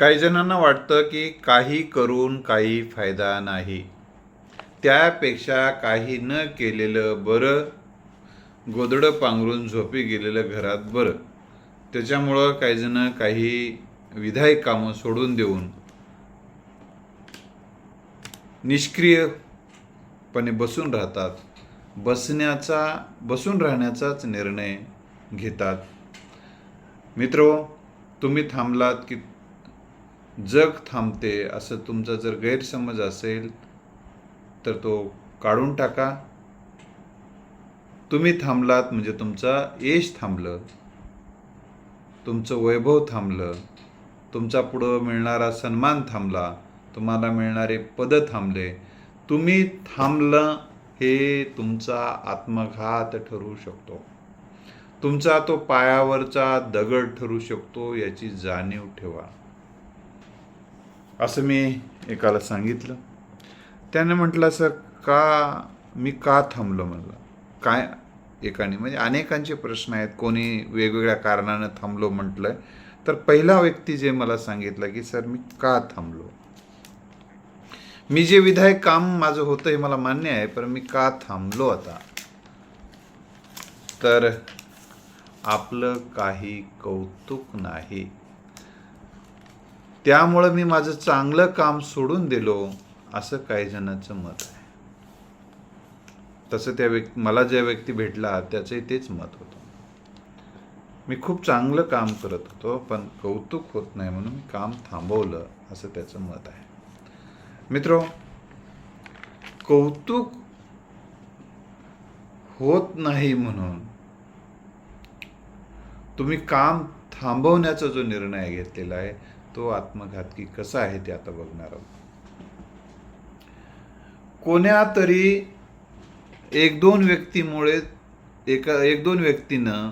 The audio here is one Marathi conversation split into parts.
काही जणांना वाटतं की काही करून काही फायदा नाही. त्यापेक्षा काही न केलेलं बरं गोदडं पांघरून झोपी गेलेलं घरात बरं. त्याच्यामुळं काही जण काही विधायक कामं सोडून देऊन निष्क्रियपणे बसून राहतात. बसण्याचा बसून राहण्याचाच निर्णय घेतात. मित्रो तुम्ही थांबलात की जग थांबते असं तुमचा जर गैरसमज असेल तर तो काढून टाका. तुम्ही थांबलात म्हणजे तुमचा यश थांबलं. तुमचं वैभव थांबलं. तुमचा पुढं मिळणारा सन्मान थांबला. तुम्हाला मिळणारे पद थांबले. तुम्ही थांबलं हे तुमचा आत्मघात ठरू शकतो. तुमचा तो पायावरचा दगड ठरू शकतो याची जाणीव ठेवा. असं मी एकाला सांगितलं. त्याने म्हटलं सर का मी का थांबलो म्हणलं? काय एकाने? म्हणजे अनेकांचे प्रश्न आहेत. कोणी वेगवेगळ्या कारणानं थांबलो म्हटलं तर पहिला व्यक्ती जे मला सांगितलं की सर मी का थांबलो? मी जे विधायक काम माझं होतं हे मला मान्य आहे पण मी का थांबलो आता? तर आपलं काही कौतुक नाही. त्यामुळं मी माझं चांगलं काम सोडून दिलो असं काही जणांचं मत आहे. तसं त्या व्यक्ती मला ज्या व्यक्ती भेटला त्याचंही तेच मत होतं. मी खूप चांगलं काम करत होतो पण कौतुक होत नाही म्हणून मी काम थांबवलं असं त्याचं मत आहे. मित्रो कौतुक होत नाही म्हणून तुम्ही काम थांबवण्याचा जो निर्णय घेतलेला आहे तो आत्मघातकी कसा आहे ते आता बघणार आहोत. कोण्या तरी एक दोन व्यक्तीमुळे एका एक दोन व्यक्तीनं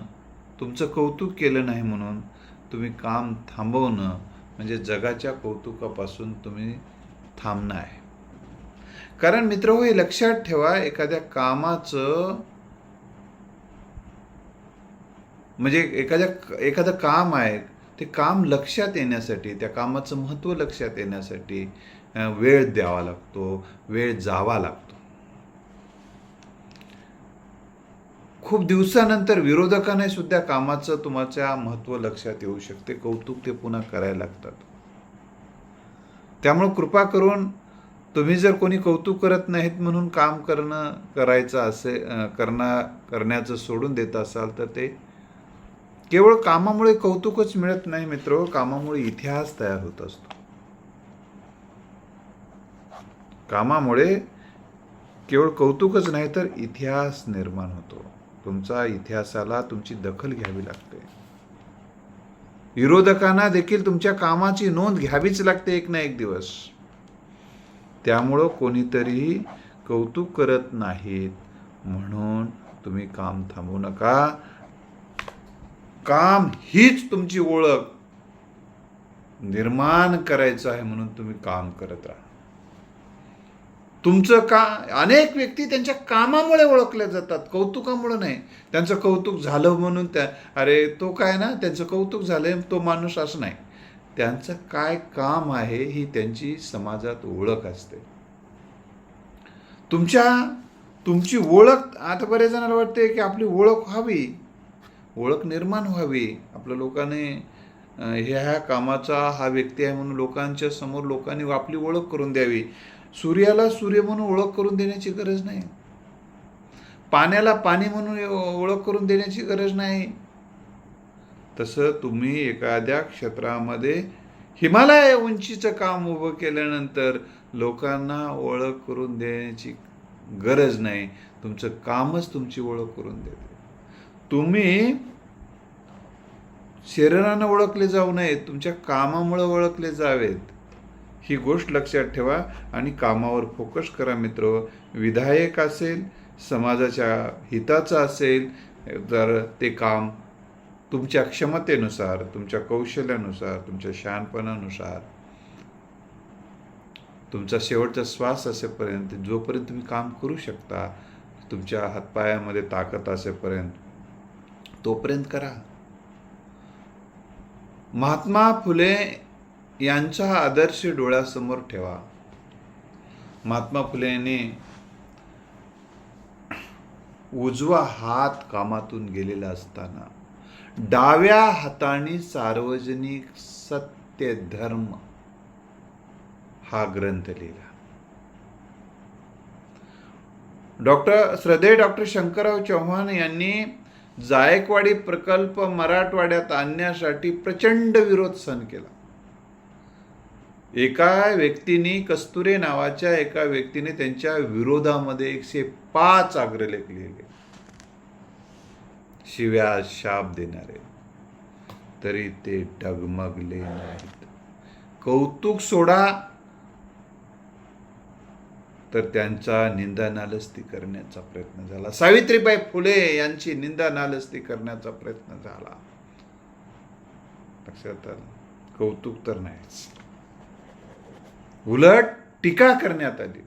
तुमचं कौतुक केलं नाही म्हणून तुम्ही काम थांबवणं म्हणजे जगाच्या कौतुकापासून तुम्ही थांबणं आहे. कारण मित्र हो हे लक्षात ठेवा एखाद्या कामाचं म्हणजे एखाद्या एखादं काम आहे ते काम लक्षात येण्यासाठी त्या कामाचं महत्त्व लक्षात येण्यासाठी वेळ द्यावा लागतो वेळ जावा लागतो. खूप दिवसानंतर विरोधकाने सुद्धा कामाचं तुमच्या महत्त्व लक्षात येऊ शकते कौतुक ते पुन्हा करायला लागतात. त्यामुळे कृपा करून तुम्ही जर कोणी कौतुक करत नाहीत म्हणून काम करणं करायचं असे करणार करणं करण्याचं सोडून देत असाल तर ते केवळ कामामुळे कौतुकच मिळत नाही मित्र कामामुळे इतिहास तयार होत असतो. कामामुळे केवळ कौतुकच नाही तर इतिहास निर्माण होतो. तुमचा इतिहासाला तुमची दखल घ्यावी लागते. विरोधकांना देखील तुमच्या कामाची नोंद घ्यावीच लागते एक ना एक दिवस. त्यामुळं कोणीतरी कौतुक करत नाहीत. म्हणून तुम्ही काम थांबवू नका. काम हीच तुमची ओळख निर्माण करायचं आहे म्हणून तुम्ही काम करत राहा. तुमचं का अनेक व्यक्ती त्यांच्या कामामुळे ओळखल्या जातात कौतुकामुळे नाही. त्यांचं कौतुक झालं म्हणून त्या अरे तो काय ना त्यांचं कौतुक झालंय तो माणूस असं नाही. त्यांचं काय काम आहे ही त्यांची समाजात ओळख असते. तुमच्या तुमची ओळख आता बरेच जणांना वाटते की आपली ओळख व्हावी ओळख निर्माण व्हावी. आपल्या लोकांनी ह्या ह्या कामाचा हा व्यक्ती आहे म्हणून लोकांच्या समोर लोकांनी आपली ओळख करून द्यावी. सूर्याला सूर्य म्हणून ओळख करून देण्याची गरज नाही. पाण्याला पाणी म्हणून ओळख करून देण्याची गरज नाही. तसं तुम्ही एखाद्या क्षेत्रामध्ये हिमालय उंचीचं काम उभं केल्यानंतर लोकांना ओळख करून देण्याची गरज नाही. तुमचं कामच तुमची ओळख करून देते. तुम्ही शरीरानं ओळखले जाऊ नयेत तुमच्या कामामुळे ओळखले जावेत. ही गोष्ट लक्षात ठेवा आणि कामावर फोकस करा मित्र. विधायक असेल समाजाच्या हिताचं असेल तर ते काम तुमच्या क्षमतेनुसार तुमच्या कौशल्यानुसार तुमच्या शहाणपणानुसार तुमचा शेवटचा श्वास असेपर्यंत जोपर्यंत तुम्ही काम करू शकता तुमच्या हातपायामध्ये ताकद असेपर्यंत तोपर्यंत करा. महात्मा फुले यांचा आदर्श डोळ्यासमोर ठेवा. महात्मा फुलेने उजवा हात कामातून गेलेला असताना डाव्या हाताने सार्वजनिक सत्य धर्म हा ग्रंथ लिहिला. डॉक्टर श्रद्धेय डॉक्टर शंकरराव चव्हाण यांनी जायकवाडी प्रकल्प मराठवाड्यात आणण्यासाठी प्रचंड विरोध सहन केला. एका व्यक्तीने कस्तुरे नावाच्या एका व्यक्तीने त्यांच्या विरोधामध्ये एकशे पाच अग्रलेख लिहिले शिव्या शाप देणारे. तरी ते डगमगले नाहीत. कौतुक सोडा. तर त्यांचा निंदा नालस्ती करण्याचा प्रयत्न झाला. सावित्रीबाई फुले यांची निंदा नालस्ती करण्याचा प्रयत्न झाला. लक्षात आलं? कौतुक तर नाहीच. उलट टीका करण्यात आली.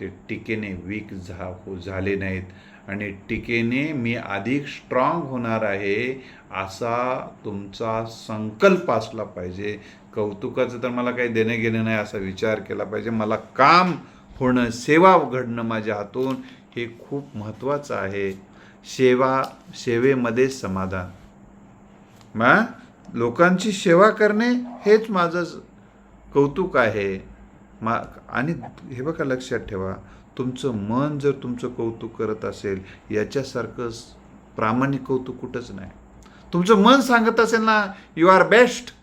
ते टीकेने वीक झा हो झाले नाहीत आणि टीकेने मी अधिक स्ट्रॉंग होणार आहे असा तुमचा संकल्प असला पाहिजे. कौतुकाचं तर मला काही देणं घेणं नाही असा विचार केला पाहिजे. मला काम होणं सेवा घडणं माझ्या हातून हे खूप महत्त्वाचं आहे. सेवा सेवेमध्ये समाधान. मग लोकांची सेवा करणे हेच माझं कौतुक आहे. मा आणि हे बघा लक्षात ठेवा तुमचं मन जर तुमचं कौतुक करत असेल याच्यासारखं प्रामाणिक कौतुक कुठंच नाही. तुमचं मन सांगत असेल ना यू आर बेस्ट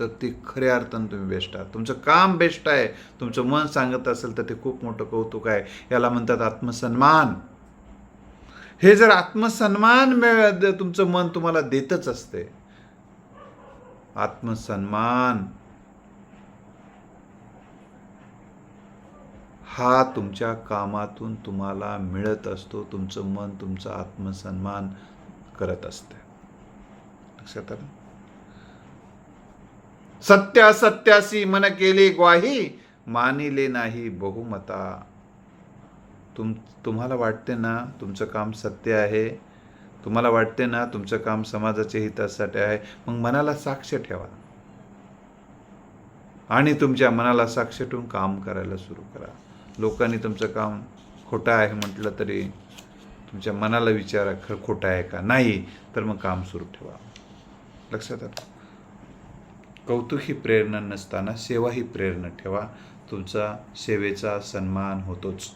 तर ते खऱ्या अर्थानं तुम्ही बेस्ट आहात. तुमचं काम बेस्ट आहे. तुमचं मन सांगत असेल तर ते खूप मोठं कौतुक आहे. याला म्हणतात आत्मसन्मान. हे जर आत्मसन्मान मिळ- तुमचं मन तुम्हाला देतच असते. आत्मसन्मान. हा तुमच्या कामातून तुम्हाला मिळत असतो. तुमचं मन तुमचा आत्मसन्मान करत असते. लक्षात आलं? सत्या सत्यासी मन केली ग्वाही मानिले नाही बहुमता. तुम तुम्हाला वाटते ना तुमचं काम सत्य आहे? तुम्हाला वाटते ना तुमचं काम समाजाच्या हितासाठी आहे? मग मनाला साक्ष ठेवा. आणि तुमच्या मनाला साक्ष ठेवून काम करायला सुरू करा. लोकांनी तुमचं काम खोटं आहे म्हटलं तरी तुमच्या मनाला विचारा खरं खोटं आहे का? नाही तर मग काम सुरू ठेवा. लक्षात आलं कौतुक ही प्रेरणा नसताना सेवा ही प्रेरणा ठेवा. तुमचा सेवेचा सन्मान होतोच.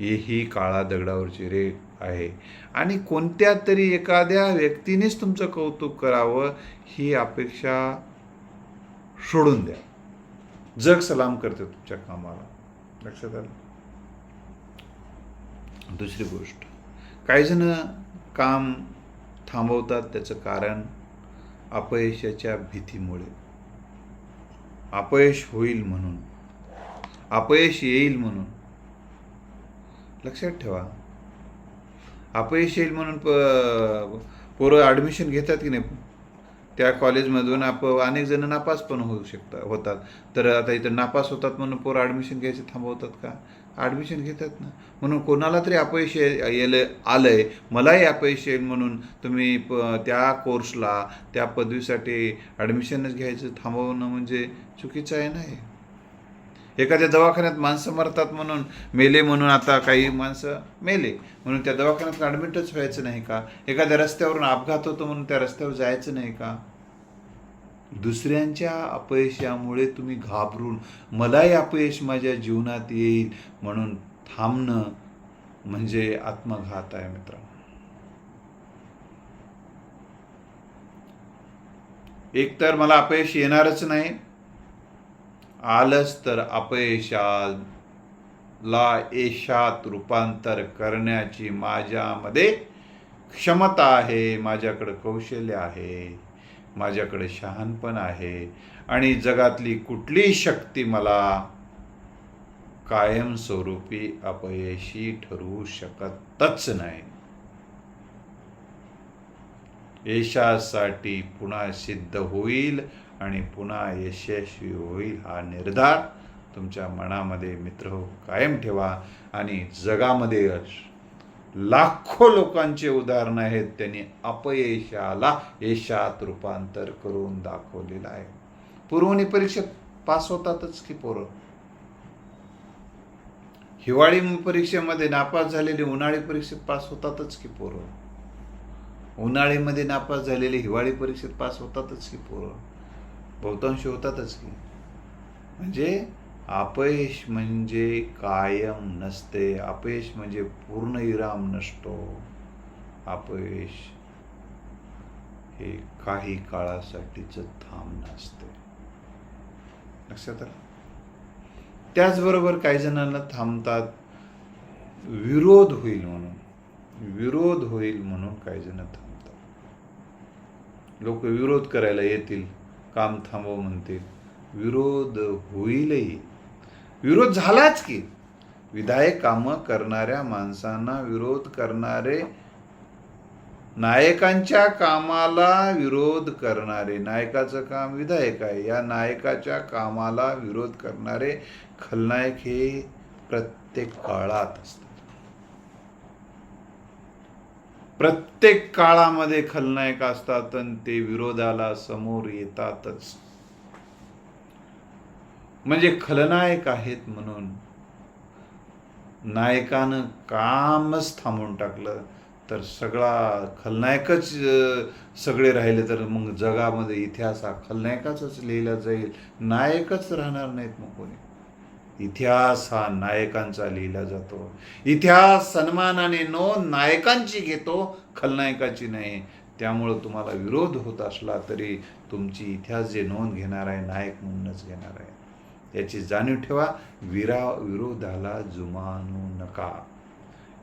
ही काळा दगडावरची रेख आहे. आणि कोणत्या तरी एखाद्या व्यक्तीनेच तुमचं कौतुक करावं ही अपेक्षा सोडून द्या. जग सलाम करते तुमच्या कामाला. लक्षात आलं? दुसरी गोष्ट. काही जण काम थांबवतात त्याचं कारण अपयशाच्या भीतीमुळे. अपयश होईल म्हणून. अपयश येईल म्हणून. लक्षात ठेवा. अपयश येईल म्हणून प पोरं ॲडमिशन घेतात की नाही? त्या कॉलेजमधून आप अनेक जण नापास पण होऊ शकतात होतात. तर आता इथं नापास होतात म्हणून पोरं ॲडमिशन घ्यायचे थांबवतात का? ॲडमिशन घेतात ना. म्हणून कोणाला तरी अपयश येलं आलं आहे मलाही अपयश येईल म्हणून तुम्ही प त्या कोर्सला त्या पदवीसाठी ॲडमिशनच घ्यायचं थांबवणं म्हणजे चुकीचं आहे नाही एखाद्या दवाखान्यात माणसं मरतात म्हणून मेले म्हणून आता काही माणसं मेले म्हणून त्या दवाखान्यात ॲडमिटच व्हायचं नाही का? एखाद्या रस्त्यावरून अपघात होतो म्हणून त्या रस्त्यावर जायचं नाही का? दुसऱ्यांच्या अपयशामुळे तुम्ही घाबरून मलाही अपयश माझ्या जीवनात येईल म्हणून थांबणं म्हणजे आत्मघात आहे मित्रांनो. एकतर मला अपयश येणारच नाही. आलंच तर अपयशाला यशात रूपांतर करण्याची माझ्यामध्ये क्षमता आहे माझ्याकडे कौशल्य आहे. माझ्याकडे शहाणपण आहे आणि जगातली कुठलीही शक्ती मला कायमस्वरूपी अपयशी ठरू शकतच नाही. यशासाठी पुन्हा सिद्ध होईल आणि पुन्हा यशस्वी होईल हा निर्धार तुमच्या मनामध्ये मित्र हो, कायम ठेवा आणि जगामध्ये लाखो लोकांचे उदाहरण आहेत. त्यांनी अपयशाला यशात रूपांतर करून दाखवलेलं आहे. पुरवणी परीक्षेत पास होतातच की पोरं? हिवाळी परीक्षेमध्ये नापास झालेली उन्हाळी परीक्षेत पास होतातच की पोरं? उन्हाळीमध्ये नापास झालेली हिवाळी परीक्षेत पास होतातच की पोरं? बहुतांश होतातच की. म्हणजे अपयश म्हणजे कायम नसते अपयश म्हणजे पूर्ण विराम नसतो. अपयश हे काही काळासाठीच थांब असते लक्षात आलं? त्याचबरोबर काही जणांना थांबतात विरोध होईल म्हणून. विरोध होईल म्हणून काही जण थांबतात. लोक विरोध करायला येतील काम थांबव म्हणतील. विरोध होईलही. विरोध झालाच की. विधायक कामं करणाऱ्या माणसांना विरोध करणारे नायकांच्या कामाला विरोध करणारे नायकाचं काम विधायक आहे. या नायकाच्या कामाला विरोध करणारे खलनायक हे प्रत्येक काळात असतात. प्रत्येक काळामध्ये खलनायक असतात आणि ते विरोधाला समोर येतातच. म्हणजे खलनायक आहेत म्हणून. नायकानं कामच थांबवून टाकलं तर सगळा खलनायकच सगळे राहिले तर मग जगामध्ये इतिहास हा खलनायकाचाच लिहिला जाईल. नायकच राहणार नाहीत मग कोणी. इतिहास हा नायकांचा लिहिला जातो. इतिहास सन्मानाने नोंद नायकांची घेतो खलनायकाची नाही. त्यामुळं तुम्हाला विरोध होत असला तरी तुमची इतिहास जे नोंद घेणार आहे नायक म्हणूनच घेणार आहे. याची जाणीव ठेवा. विरा विरोधाला जुमानू नका.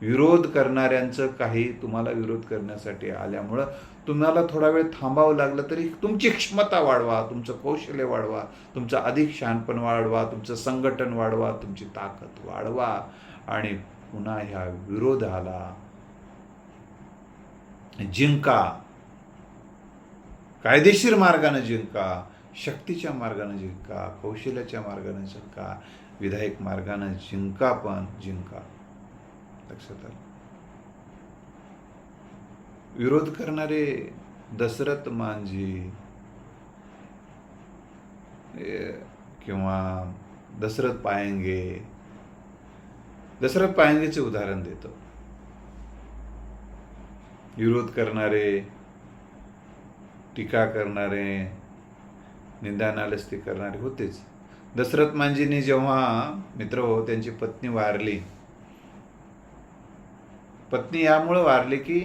विरोध करणाऱ्यांचं काही तुम्हाला विरोध करण्यासाठी आल्यामुळं तुम्हाला थोडा वेळ थांबावं लागलं तरी तुमची क्षमता वाढवा तुमचं कौशल्य वाढवा तुमचं अधिक शहाणपण वाढवा तुमचं संघटन वाढवा तुमची ताकद वाढवा. आणि पुन्हा ह्या विरोधाला जिंका. कायदेशीर मार्गाने जिंका. शक्तीच्या मार्गाने जिंका कौशल्याच्या मार्गाने जिंका विधायक मार्गाने जिंका पण जिंका. लक्षात आलं? विरोध करणारे दशरथ मांझी किंवा दशरथ पायंगे दशरथ पायंगेचे उदाहरण देतो. विरोध करणारे टीका करणारे निंदा नालस्ती करणारे होतेच. दशरथ मांजींनी जेव्हा मित्र हो त्यांची पत्नी वारली. पत्नी यामुळं वारली की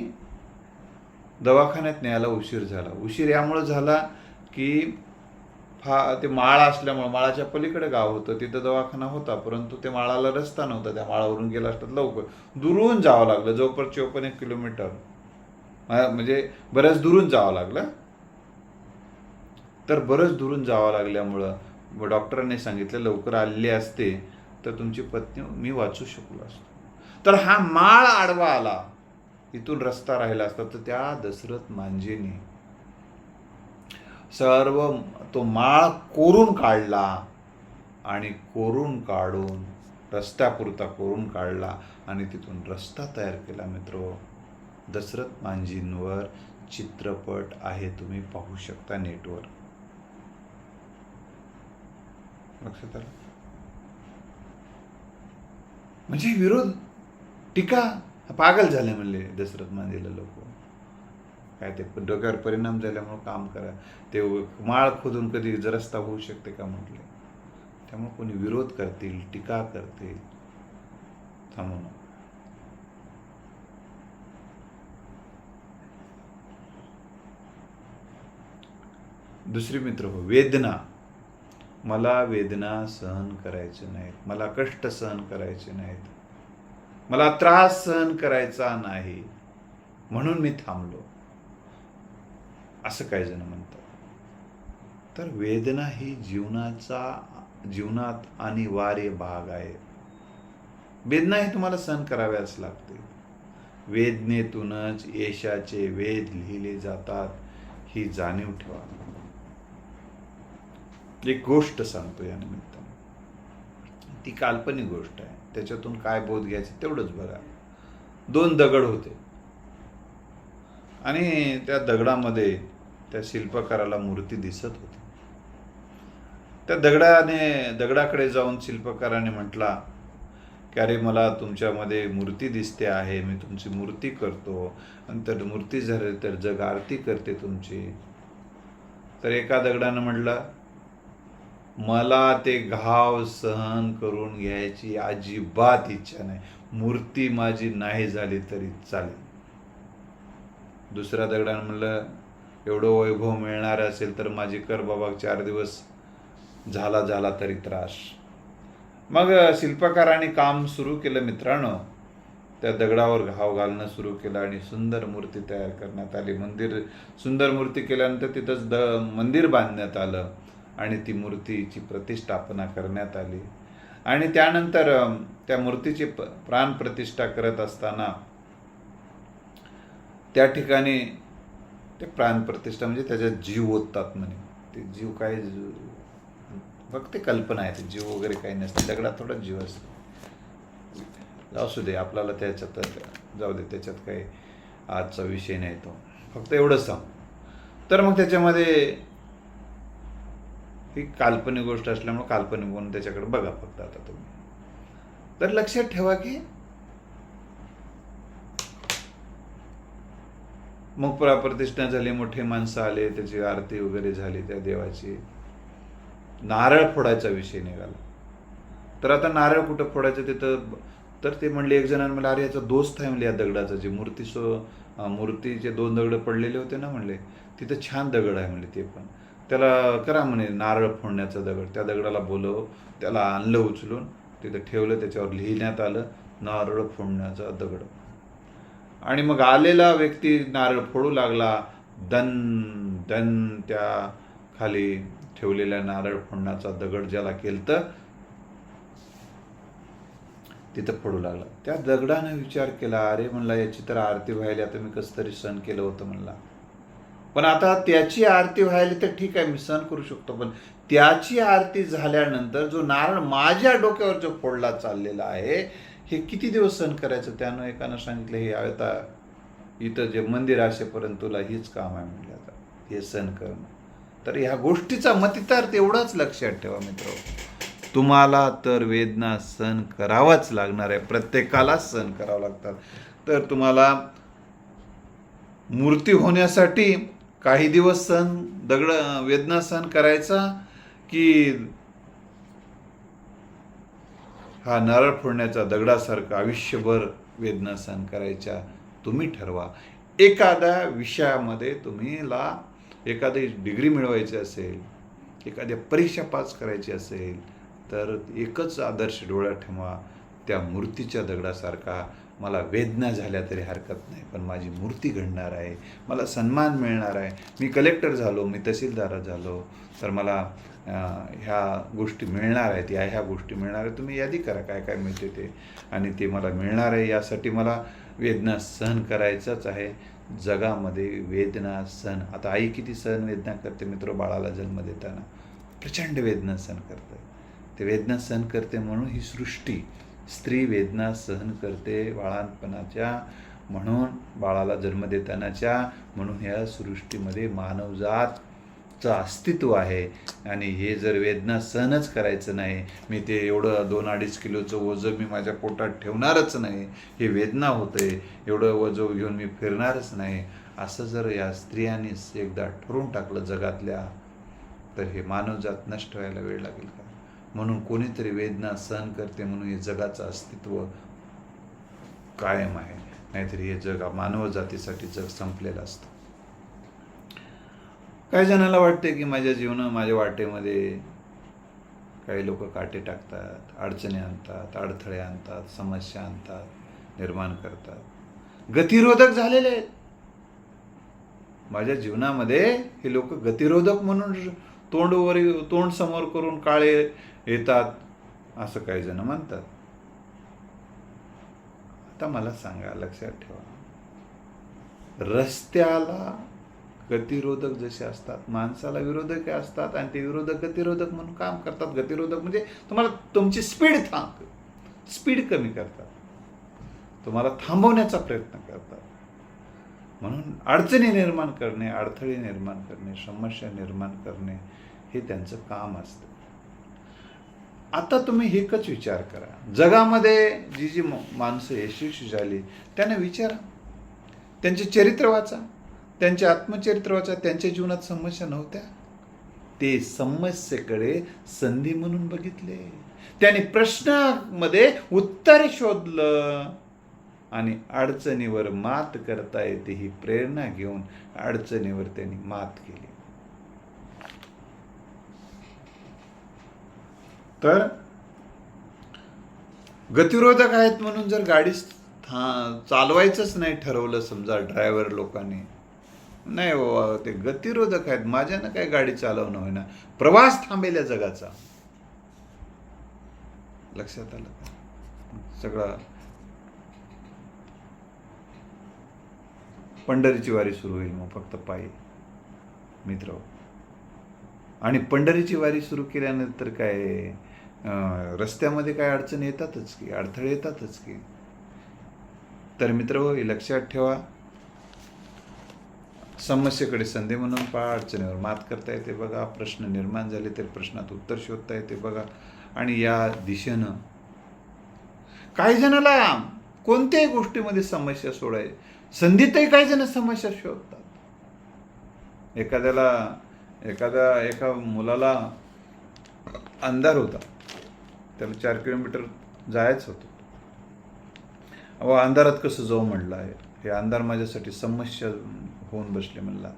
दवाखान्यात न्यायला उशीर झाला. उशीर यामुळं झाला की फा ते माळ असल्यामुळं माळाच्या पलीकडे गाव होतं तिथं दवाखाना होता परंतु ते माळाला रस्ता नव्हता त्या माळावरून गेला असतात लवकर. दुरून जावं लागलं जवळपास चोपन्न एक किलोमीटर म्हणजे बऱ्याच दुरून जावं लागलं. तर बरंच दुरून जावं लागल्यामुळं डॉक्टरांनी सांगितलं लवकर आलेली असते तर तुमची पत्नी मी वाचू शकलो असतो. तर हा माळ आडवा आला. इथून रस्ता राहिला असता तर त्या दशरथ मांजेने सर्व तो माळ कोरून काढला आणि कोरून काढून रस्त्यापुरता कोरून काढला आणि तिथून रस्ता तयार केला मित्र. दशरथ मांजींवर चित्रपट आहे तुम्ही पाहू शकता नेटवर. लक्षात आलं? म्हणजे विरोध टीका पागल झाले म्हणले दशरथ मांदेला लोक. काय ते डोक्यावर परिणाम झाल्यामुळं काम करा. ते माळ खोदून कधी जरस्ता होऊ शकते का म्हटले. त्यामुळे कोणी विरोध करतील टीका करतील. थांबून दुसरी मित्र हो वेदना. मला वेदना सहन करायचे नाहीत. मला कष्ट सहन करायचे नाहीत. मला त्रास सहन करायचा नाही. म्हणून मी थांबलो. असं काही जण म्हणतात. तर वेदना ही जीवनाचा जीवनात अनिवार्य भाग आहे. वेदना ही तुम्हाला सहन कराव्याच लागते वेदनेतूनच यशाचे वेद लिहिले जातात. ही जाणीव ठेवा. एक गोष्ट सांगतो या निमित्तानं? ती काल्पनिक गोष्ट आहे. त्याच्यातून काय बोध घ्यायचे तेवढंच बघा दोन दगड होते. आणि त्या दगडामध्ये त्या शिल्पकाराला मूर्ती दिसत होती. त्या दगडाने दगडाकडे जाऊन शिल्पकाराने म्हटला की अरे मला तुमच्यामध्ये मूर्ती दिसते आहे. मी तुमची मूर्ती करतो. आणि तर मूर्ती झाली तर जग आरती करते तुमची. तर एका दगडानं म्हटलं मला ते घाव सहन करून घ्यायची अजिबात इच्छा नाही. मूर्ती माझी नाही झाली तरी चालेल. दुसऱ्या दगडानं म्हणलं एवढं वैभव मिळणार असेल तर माझी कर बाबा चार दिवस झाला झाला तरी त्रास. मग शिल्पकाराने काम सुरू केलं मित्रांनो. त्या दगडावर घाव घालणं सुरू केलं आणि सुंदर मूर्ती तयार करण्यात आली. मंदिर सुंदर मूर्ती केल्यानंतर तिथंच द मंदिर बांधण्यात आलं. आणि ती मूर्तीची प्रतिष्ठापना करण्यात आली. आणि त्यानंतर त्या मूर्तीची प प्राणप्रतिष्ठा करत असताना त्या ठिकाणी ते प्राणप्रतिष्ठा म्हणजे त्याच्यात जीव ओततात म्हणे. ते जीव काय फक्त कल्पना आहे. ते जीव वगैरे काही नसते. दगडात थोडा जीव असतो. असू दे आपल्याला त्याच्यात जाऊ दे त्याच्यात काही आजचा विषय नाही तो. फक्त एवढंच सांग तर मग त्याच्यामध्ये ही काल्पनिक गोष्ट असल्यामुळे काल्पनिक म्हणून त्याच्याकडे बघा फक्त आता तुम्ही. तर लक्षात ठेवा की मग प्रतिष्ठा झाली मोठे माणसं आले त्याची आरती वगैरे झाली त्या देवाची. नारळ फोडायचा विषय निघाला. तर आता नारळ कुठं फोडायचं तिथं तर ते म्हणले एक जणांना म्हणलं अरे याचा दोस्त आहे म्हणले या दगडाचा जे मूर्ती सो मूर्तीचे दोन दगड पडलेले होते ना म्हणले तिथं छान दगड आहे म्हणले ते पण. त्याला करा म्हणे नारळ फोडण्याचा दगड. त्या दगडाला बोलव त्याला आणलं उचलून तिथं ठेवलं त्याच्यावर लिहिण्यात आलं नारळ फोडण्याचा दगड. आणि मग आलेला व्यक्ती नारळ फोडू लागला दन दन त्या खाली ठेवलेल्या नारळ फोडण्याचा दगड ज्याला केलतं तिथं फोडू लागला. त्या दगडानं विचार केला अरे म्हणला याची तर आरती व्हायला आता मी कसं तरी सण केलं होतं म्हणला. पण आता त्याची आरती व्हायली तर ठीक आहे मी सहन करू शकतो. पण त्याची आरती झाल्यानंतर जो नारळ माझ्या डोक्यावर जो फोडला चाललेला आहे हे किती दिवस सहन करायचं? त्यानं एकानं सांगितलं हे आता इथं जे मंदिर असेपर्यंत तुला हीच काम आहे म्हणलं आता. हे सण करणं तर ह्या गोष्टीचा मतितार्थ एवढाच लक्षात ठेवा मित्र तुम्हाला तर वेदना सहन करावाच लागणार आहे. प्रत्येकाला सहन करावं लागतात तर तुम्हाला मूर्ती होण्यासाठी काही दिवस सण दगड वेदना सहन करायचा की हा नारळ फोडण्याचा दगडासारखा आयुष्यभर वेदना सहन करायच्या तुम्ही ठरवा. एखाद्या विषयामध्ये तुम्हीला एखादी डिग्री मिळवायची असेल एखाद्या परीक्षा पास करायची असेल तर एकच आदर्श डोळ्यात ठेवा त्या मूर्तीच्या दगडासारखा मला वेदना झाल्या तरी हरकत नाही पण माझी मूर्ती घडणार आहे मला सन्मान मिळणार आहे. मी कलेक्टर झालो मी तहसीलदार झालो तर मला ह्या गोष्टी मिळणार आहेत या ह्या गोष्टी मिळणार आहेत. तुम्ही यादी करा काय काय मिळते ते. आणि ते मला मिळणार आहे यासाठी मला वेदना सहन करायचंच आहे. जगामध्ये वेदना सहन आता आई किती सहन वेदना करते मित्र बाळाला जन्म देताना? प्रचंड वेदना सहन करते. ते वेदना सहन करते म्हणून ही सृष्टी स्त्री वेदना सहन करते बाळांपणाच्या म्हणून बाळाला जन्म देतानाच्या म्हणून ह्या सृष्टीमध्ये मानवजातचं अस्तित्व आहे. आणि हे जर वेदना सहनच करायचं नाही मी ते एवढं दोन अडीच किलोचं ओझं मी माझ्या पोटात ठेवणारच नाही हे वेदना होते एवढं ओझं घेऊन मी फिरणारच नाही असं जर या स्त्रियांनीच एकदा ठरवून टाकलं जगातल्या तर हे मानवजात नष्ट व्हायला वेळ लागेल का? म्हणून कोणीतरी वेदना सहन करते म्हणून हे जगाचं अस्तित्व कायम आहे. नाहीतर हे जग मानव जातीसाठी जग संपलेलं असतं. काही जणाला वाटते की माझ्या जीवन माझ्या वाटेमध्ये काही लोक काटे टाकतात अडचणी आणतात अडथळे आणतात समस्या आणतात निर्माण करतात. गतिरोधक झालेले आहेत. माझ्या जीवनामध्ये हे लोक गतिरोधक म्हणून तोंड तोंड समोर करून काळे येतात असं काही जण म्हणतात. आता मला सांगा लक्षात ठेवा. रस्त्याला गतिरोधक जसे असतात माणसाला विरोधक असतात आणि ते विरोधक गतिरोधक म्हणून काम करतात. गतिरोधक म्हणजे तुम्हाला तुमची स्पीड थांब. स्पीड कमी करतात. तुम्हाला थांबवण्याचा प्रयत्न करतात. म्हणून अडचणी निर्माण करणे अडथळे निर्माण करणे समस्या निर्माण करणे हे त्यांचं काम असतं. आता तुम्ही एकच विचार करा. जगामध्ये जी जी माणसं यशस्वी झाली त्यांना विचारा. त्यांचे चरित्र वाचा. त्यांचे आत्मचरित्र वाचा. त्यांच्या जीवनात समस्या नव्हत्या. ते समस्येकडे संधी म्हणून बघितले. त्यांनी प्रश्नामध्ये उत्तर शोधलं आणि अडचणीवर मात करता येते ही प्रेरणा घेऊन अडचणीवर त्यांनी मात केली. तर गतिरोधक आहेत म्हणून जर गाडी था चालवायचंच नाही ठरवलं समजा ड्रायव्हर लोकांनी. नाही बाबा ते गतिरोधक आहेत. माझ्यानं काय गाडी चालवणं होईना. प्रवास थांबेल या जगाचा. लक्षात आलं सगळं. पंढरीची वारी सुरू होईल मग फक्त पायी. मित्र हो. आणि पंढरीची वारी सुरू केल्यानंतर काय? रस्त्यामध्ये काय अडचण येतातच की अडथळे येतातच की. तर मित्र हो हे लक्षात ठेवा. समस्येकडे संधी म्हणून पहा अडचणीवर मात करता येते बघा. प्रश्न निर्माण झाले तर प्रश्नात उत्तर शोधता येते बघा. आणि या दिशेनं काही जणाला कोणत्याही गोष्टीमध्ये समस्या सोडाय संधीतही काही जण समस्या शोधतात. एखाद्याला एखाद्या एका मुलाला अंधार होता. त्याला चार किलोमीटर जायचं होतं. अहो अंधारात कसं जाऊ म्हणलं आहे? हे अंधार माझ्यासाठी समस्या होऊन बसले म्हणला.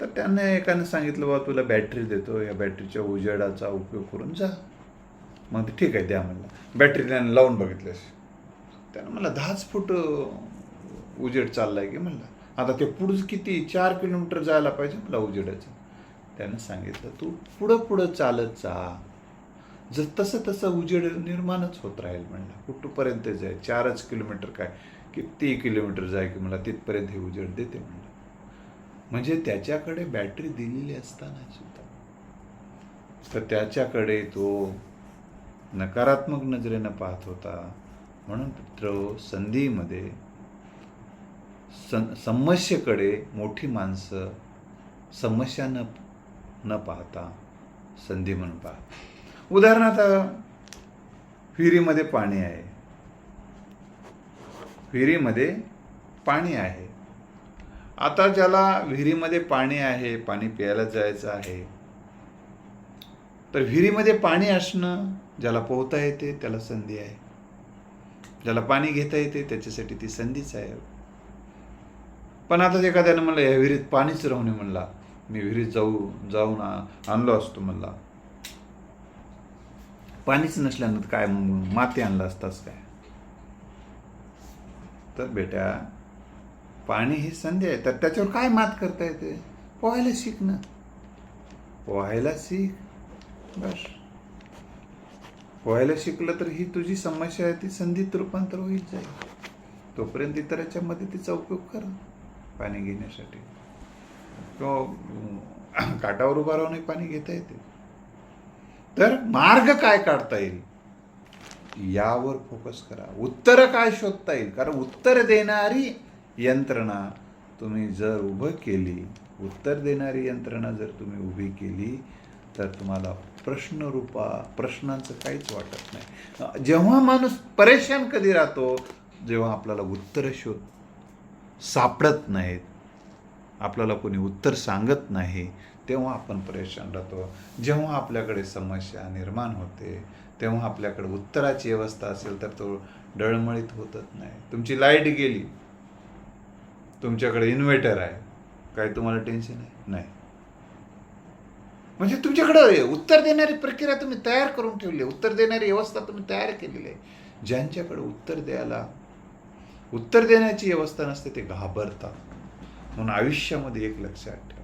तर त्याने एकाने सांगितलं बा तुला बॅटरी देतो. या बॅटरीच्या उजेडाचा उपयोग करून जा. मग ते ठीक आहे द्या म्हणलं. बॅटरी त्याने लावून बघितल्यास त्यानं मला दहाच फूट उजेड उजेड चाललाय की? म्हणला. आता ते पुढं किती? चार किलोमीटर जायला पाहिजे? मला उजेडाचं. त्यानं सांगितलं तू पुढं पुढं चालत जा. जर तसं तसं उजेड निर्माणच होत राहील म्हणलं कुठपर्यंत जाय चारच किलोमीटर काय? किती किलोमीटर जाय की मला तिथपर्यंत हे उजेड देते म्हणलं. म्हणजे त्याच्याकडे बॅटरी दिलेली असताना सुद्धा. तर त्याच्याकडे तो नकारात्मक नजरेनं पाहत होता. म्हणून मित्र संधीमध्ये सं समस्येकडे मोठी माणसं समस्या न न पाहता संधी म्हणून पाहतात. उदाहरणार्थ विहिरीमध्ये पाणी आहे. विहिरीमध्ये पाणी आहे. आता ज्याला विहिरीमध्ये पाणी आहे पाणी प्यायला जायचं आहे तर विहिरीमध्ये पाणी असणं ज्याला पोहता येते त्याला संधी आहे. ज्याला पाणी घेता येते त्याच्यासाठी ती संधीच आहे. पण आता एखाद्यानं म्हणलं या विहिरीत पाणीच राहू नये म्हणला. मी विहिरीत जाऊ जाऊन आ- आणलो असतो म्हणला. पाणीच नसल्यानंतर काय माती आणला असतास काय? तर बेटा पाणी ही संधी आहे. तर त्याच्यावर काय मात करता येते पोहायला शिक ना. पोहायला शिक. बस. पोहायला शिकलं तर ही तुझी समस्या आहे ती संधीत रूपांतर होईल जाईल. तोपर्यंत इतराच्या मदतीचा उपयोग कर पाणी घेण्यासाठी. किंवा काटावर काठावर उभा राहूनही पाणी घेता येते. तर मार्ग काय काढता येईल? यावर फोकस करा. उत्तरं काय शोधता येईल? कारण उत्तर देणारी यंत्रणा तुम्ही जर उभं केली उत्तर देणारी यंत्रणा जर तुम्ही उभी केली तर तुम्हाला प्रश्नरूपा प्रश्नांचं काहीच वाटत नाही. जेव्हा माणूस परेशान कधी राहतो जेव्हा आपल्याला उत्तर शोध सापडत नाहीत आपल्याला कोणी उत्तर सांगत नाही तेव्हा आपण परेशान राहतो जेव्हा आपल्याकडे समस्या निर्माण होते तेव्हा आपल्याकडे उत्तराची व्यवस्था असेल तर तो डळमळीत होतच नाही. तुमची लाइट गेली. तुमच्याकडे इन्व्हर्टर आहे. काय तुम्हाला टेन्शन आहे? नाही. म्हणजे तुमच्याकडं उत्तर देणारी प्रक्रिया तुम्ही तयार करून ठेवली. आहे. उत्तर देणारी व्यवस्था तुम्ही तयार केलेली आहे. ज्यांच्याकडे उत्तर द्यायला उत्तर देण्याची व्यवस्था नसते ते घाबरतात. म्हणून आयुष्यामध्ये एक लक्षात ठेवा.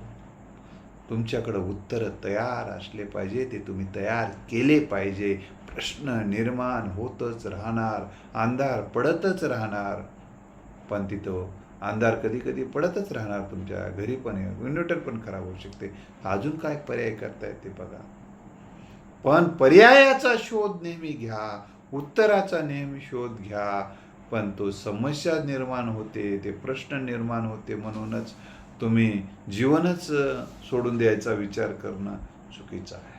तुमच्याकडं उत्तर तयार असले पाहिजे ते तुम्ही तयार केले पाहिजे. प्रश्न निर्माण होतच राहणार अंधार पडतच राहणार. पण तिथं अंधार कधी कधी पडतच राहणार तुमच्या घरी पण इन्व्हर्टर पण खराब होऊ शकते. अजून काय पर्याय करता ते बघा. पण पर्यायाचा शोध नेहमी घ्या उत्तराचा नेहमी शोध घ्या. पण तो समस्या निर्माण होते ते प्रश्न निर्माण होते म्हणूनच तुम्ही जीवनच सोडून द्यायचा विचार करणं चुकीचं आहे.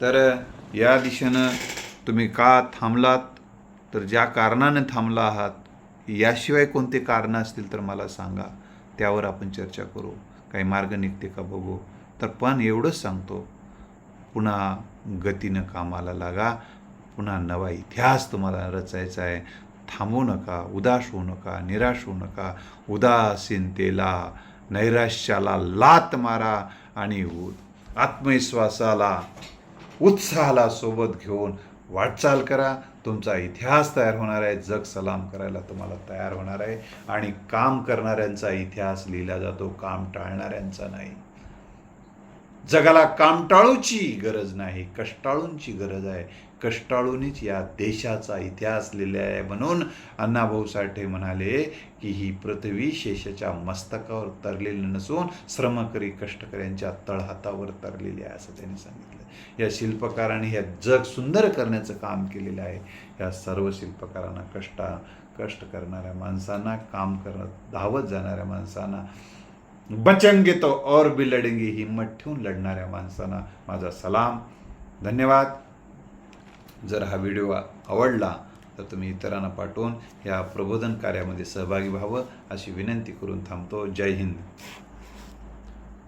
तर या दिशेनं तुम्ही का थांबलात? तर ज्या कारणाने थांबला आहात याशिवाय कोणते कारणं असतील तर मला सांगा. त्यावर आपण चर्चा करू. काही मार्ग निघते का बघू? तर पण एवढंच सांगतो. पुन्हा गतीनं कामाला लागा. पुन्हा नवा इतिहास तुम्हाला रचायचा आहे. थांबू नका उदास होऊ नका निराश होऊ नका. उदासीनतेला नैराश्याला लात मारा आणि आत्मविश्वासाला उत्साहाला सोबत घेऊन वाटचाल करा. तुमचा इतिहास तयार होणार आहे. जग सलाम करायला तुम्हाला तयार होणार आहे. आणि काम करणाऱ्यांचा इतिहास लिहिला जातो. काम टाळणाऱ्यांचा नाही. जगाला कामटाळूची गरज नाही. कष्टाळूंची गरज आहे. कष्टाळूनीच या देशाचा इतिहास लिहिला आहे म्हणून अण्णाभाऊ साठे म्हणाले की ही पृथ्वी शेषाच्या मस्तकावर तरलेली नसून श्रमकरी कष्टकऱ्यांच्या तळहातावर तरलेली आहे असं त्यांनी सांगितलं. या शिल्पकारांनी हे जग सुंदर करण्याचं काम केलेलं आहे. या सर्व शिल्पकारांना कष्टा कष्ट करणाऱ्या माणसांना काम करत धावत जाणाऱ्या माणसांना बचंगे तो और भी लढेंगे हिंमत ठेवून लढणाऱ्या माणसांना माझा सलाम. धन्यवाद. जर हा व्हिडिओ आवडला तर तुम्ही इतरांना पाठवून या प्रबोधन कार्यामध्ये सहभागी व्हावं अशी विनंती करून थांबतो. जय हिंद.